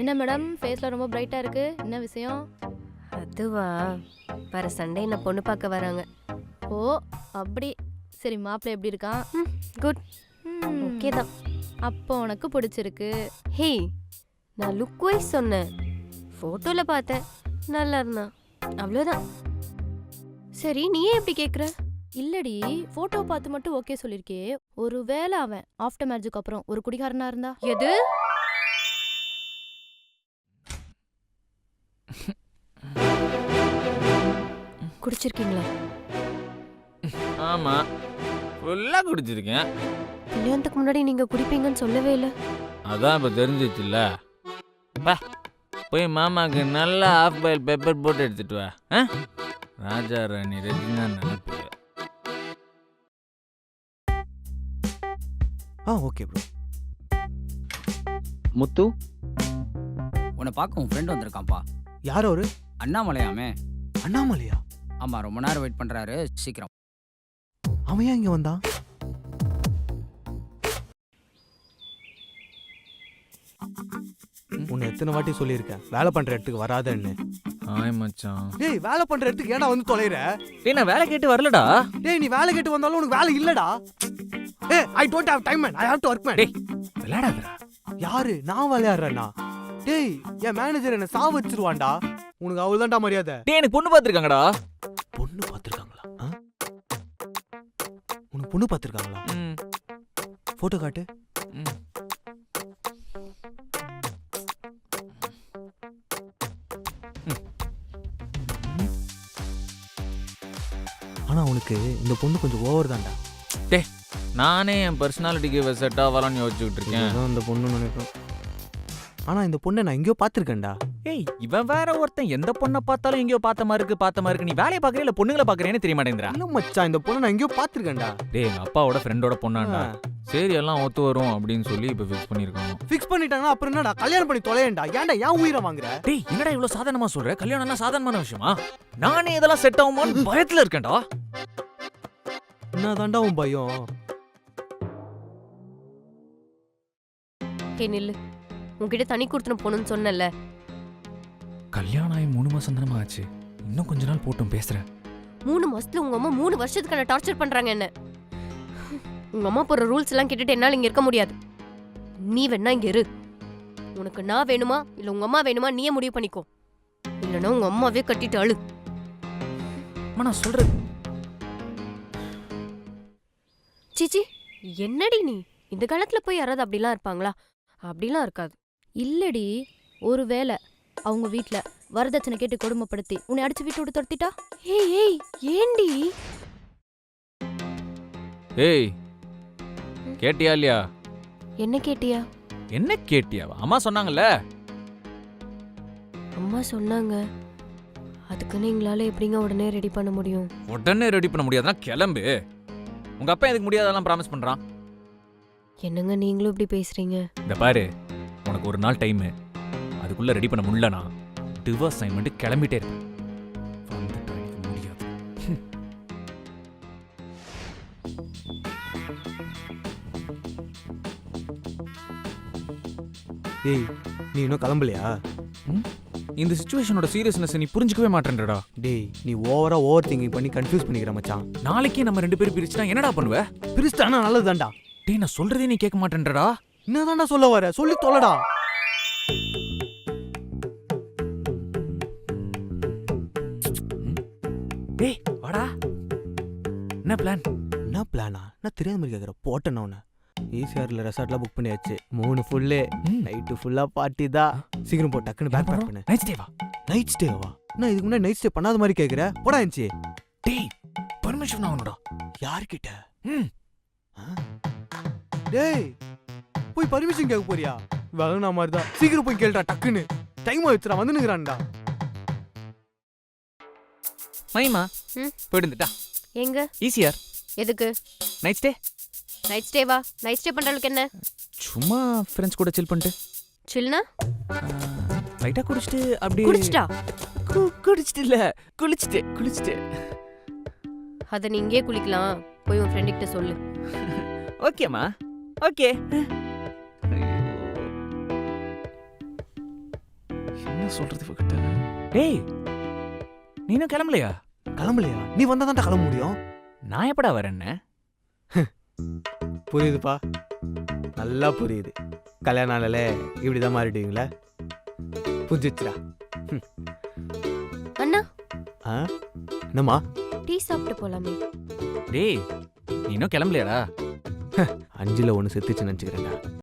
என்ன மேடம் ஃபேஸ்ல ரொம்ப பிரைட்டா இருக்கு. என்ன விஷயம்? அதுவா? வர சண்டே என்ன பொண்ணு பார்க்க வராங்க. ஓ அப்படி. சரி மாப்பிள்ளை எப்படி இருக்கான்? குட் ஓகே தான். அப்போ உனக்கு பிடிச்சிருக்கு. ஹே நான் லுக் வைஸ் சொன்னேன். ஃபோட்டோவில் பார்த்தேன். நல்லா இருந்தான். அவ்வளோதான் சரி நீ ஏன் எப்படி கேட்குற இல்லடி போட்டோ பார்த்து மட்டும் ஓகே சொல்லிருக்கே. ஒருவேளை அவன் ஆஃப்டர் மேரேஜுக்கு அப்புறம் ஒரு குடிகாரனா இருந்தா? எது? குடிச்சிருக்கீங்களா? ஆமா. ஃபுல்லா குடிச்சிருக்கேன். கல்யாணத்துக்கு முன்னாடி நீங்க குடிப்பீங்கன்னு சொல்லவே இல்லை. அதான் இப்போ தெரிஞ்சிச்சுல்ல. பா போய் மாமாக்கு நல்லா ஆஃப் பாயில் பெப்பர் போட்டு எடுத்துட்டு வா. ஆ? ராஜா ராணி ரஜினா நினைப்பு. ஆ ஓகே ப்ரோ முத்து? உன்னை பார்க்க உன் ஃப்ரெண்ட் வந்திருக்கான்ப்பா. யார் அவரு? அண்ணாமலையாமே. அண்ணாமலையா? ஆமா ரொம்ப நேரம் வெயிட் பண்றாரு சீக்கிரம். அவன் ஏன் இங்க வந்தான்? உன்னை எத்தனை வாட்டி சொல்லியிருக்கேன்? வேலை பண்ற இடத்துக்கு வராதன்னு. ஆய் மச்சான். டேய் வேலை பண்ற இடத்துக்கு ஏன்டா வந்து தொலைற? டேய் நான் வேலை கேட்டு வரலடா. டேய் நீ வேலை கேட்டு வந்தாலும் உனக்கு வேலை இல்லடா. ஏய் I don't have time man I have to work man டேய் விளையாடாதடா. யாரு? நான் விளையாடுறேன்னா? டேய் என் மேனேஜர் என்ன சாவ வச்சிருவான்டா உனக்கு அவ்வளவுதான்டா மரியாதை. டேய் எனக்கு பொண்ணு பார்த்துருக்காங்கடா. பொண்ணு பார்த்திருக்காங்களா? உனக்கு பொண்ணு பார்த்திருக்காங்களா? ம். போட்டோ காட்டு. ம். ஆனா உனக்கு இந்த பொண்ணு கொஞ்சம் ஓவர் தான்டா. நானே என் பர்சனாலிட்டிக்கு செட் ஆகலாம்னு யோசிச்சுக்கிட்டு இருக்கேன். அந்த பொண்ணு நினைக்கிறேன். ஆனா இந்த பொண்ணை நான் எங்கேயோ பார்த்திருக்கேன்டா. ஏய் இவன் வேற ஒருத்தன். எந்த பொண்ணை பார்த்தாலும் எங்கேயோ பார்த்த மாதிரி இருக்கு பார்த்த மாதிரி இருக்கு. நீ வேலையை பார்க்கறியா இல்ல பொண்ணுங்களை பார்க்கறேன்னு தெரிய மாட்டேங்கிறா இல்ல மச்சான் இந்த பொண்ணை நான் எங்கேயோ பார்த்திருக்கேன்டா. டேய் எங்க அப்பாவோட ஃப்ரெண்டோட பொண்ணாண்டா சரி எல்லாம் ஒத்து வரும் அப்படின்னு சொல்லி இப்ப ஃபிக்ஸ் பண்ணிருக்காங்க. ஃபிக்ஸ் பண்ணிட்டாங்கன்னா அப்புறம் என்னடா? கல்யாணம் பண்ணி தொலையேன்டா. ஏன்டா ஏன் உயிரை வாங்குற? டேய் என்னடா இவ்வளவு சாதாரணமா சொல்ற? கல்யாணம்னா சாதாரணமான விஷயமா? நானே இதெல்லாம் செட் ஆகுமான்னு பயத்துல இருக்கேன்டா. என்னதான்டா உன் பயம்? ஹே நில்லு. உன்கிட்ட தனி கொடுத்துன்னு போகணும்னு சொன்னேன்ல. கல்யாணம் ஆகி மூணு மாசம் தானமா ஆச்சு? இன்னும் கொஞ்ச நாள் போட்டும் பேசுறேன். மூணு மாசத்துல உங்க அம்மா மூணு வருஷத்துக்கான டார்ச்சர் பண்றாங்க என்ன? உங்க அம்மா போற ரூல்ஸ் எல்லாம் கேட்டுட்டு என்னால இங்க இருக்க முடியாது. நீ வேணா இங்க இரு. உனக்கு நான் வேணுமா? இல்ல உங்க அம்மா வேணுமா? நீயே முடிவு பண்ணிக்கோ. இல்லைன்னா உங்க அம்மாவே கட்டிட்டு அழு. அம்மா நான் சொல்றது சீச்சி என்னடி நீ? இந்த காலத்துல போய் யாராவது அப்படிலாம் இருப்பாங்களா? அப்படிலாம் இருக்காது. இல்லடி ஒருவேளை அவங்க வீட்ல வரதட்சணை கேட்டு கொடுமைப்படுத்தி உன்னை அடிச்சு வீட்டு விட்டு துரத்திட்டா? ஏய் ஏய் ஏண்டி? ஏய் கேட்டியா இல்லையா? என்ன கேட்டியா? என்ன கேட்டியாவா? அம்மா சொன்னாங்கல்ல? அம்மா சொன்னாங்க. அதுக்குன்னு எங்களால எப்படிங்க உடனே ரெடி பண்ண முடியும்? உடனே ரெடி பண்ண முடியாதுன்னா கிளம்பு. உங்க அப்பா எதுக்கு முடியாதெல்லாம் ப்ராமிஸ் பண்றான்? என்னங்க நீங்களும் இப்படி பேசுறீங்க? இந்த பாரு உனக்கு ஒரு நாள் டைம் அதுக்குள்ள ரெடி பண்ண முடியலனா டிவோர்ஸ் சைன் கிளம்பிட்டே இருக்கு வந்துட்டா எனக்கு முடியாது. ஏய் நீ இன்னும் கிளம்பலையா? இந்த சுச்சுவேஷனோட சீரியஸ்னஸ் நீ புரிஞ்சுக்கவே மாட்டேன்றடா. டேய் நீ ஓவரா ஓவர் திங்கிங் பண்ணி கன்ஃபியூஸ் பண்ணிக்கிற மச்சான். நாளைக்கே நம்ம ரெண்டு பேரும் பிரிச்சுனா என்னடா பண்ணுவ? பிரிஸ்டானா நல்லதுதான்டா. டேய் நான் சொல்றதே நீ கேட்க மாட்டேன்றடா. என்னதான்டா சொல்ல வர? சொல்லி தொலைடா. டேய் வாடா. என்ன பிளான் என்ன பிளானா நான் தெரியாத மாதிரி கேட்குற போட்டேன் உன்னை ஈசிஆர்ல ரெசார்ட்லாம் புக் பண்ணியாச்சு. மூணு ஃபுல்லு நைட்டு ஃபுல்லா பார்ட்டி தான் சீக்கிரம் போ டக்குன்னு பேக் பேக் பண்ணு. நைட் ஸ்டேவா நைட் ஸ்டேவா நான் இதுக்கு முன்னாடி நைட் ஸ்டே பண்ணாத மாதிரி கேட்குற போடா இருந்துச்சு டேய் பர்மிஷன் ஆகணும்டா யார்கிட்ட? ம்? டேய் போய் பர்மிஷன் கேட்க போறியா? வளர்னா மாதிரி தான் சீக்கிரம் போய் கேளுடா டக்குன்னு. டைம் ஆயிடுச்சுடா வந்து மைமா ம்? போயிடுந்துட்டா. எங்க? ஈஸியார் எதுக்கு? நைட் ஸ்டே நைட் ஸ்டேவா நைட் ஸ்டே பண்றதுக்கு என்ன? சும்மா ஃப்ரெண்ட்ஸ் கூட சில் பண்ணிட்டு. சில்னா லைட்டா குடிச்சிட்டு அப்படியே குடிச்சிட்டா? கு- குடிச்சிட்டு இல்ல குளிச்சிட்டு குளிச்சிட்டு. அத நீ இங்கே குளிக்கலாம். போய் உன் ஃப்ரெண்ட் கிட்ட சொல்லு. ஓகேம்மா ஓகே என்ன சொல்றது இவகிட்ட? டேய் நீ இன்னும் கிளம்பலையா? கிளம்பலையா? நீ வந்தா தான் கிளம்ப முடியும். நான் எப்படா வரேன்னு? புரியுதுப்பா. நல்லா புரியுது. கல்யாண நாளில் இப்படி தான் மாறிடுவீங்களா புரிஞ்சிச்சுடா அண்ணா. ஆ? என்னம்மா? டீ சாப்பிட்டு போலாமே. டேய் நீ இன்னும் கிளம்பலையாடா? அஞ்சில் ஒன்று செத்துச்சு நினச்சிக்கிறேன்டா.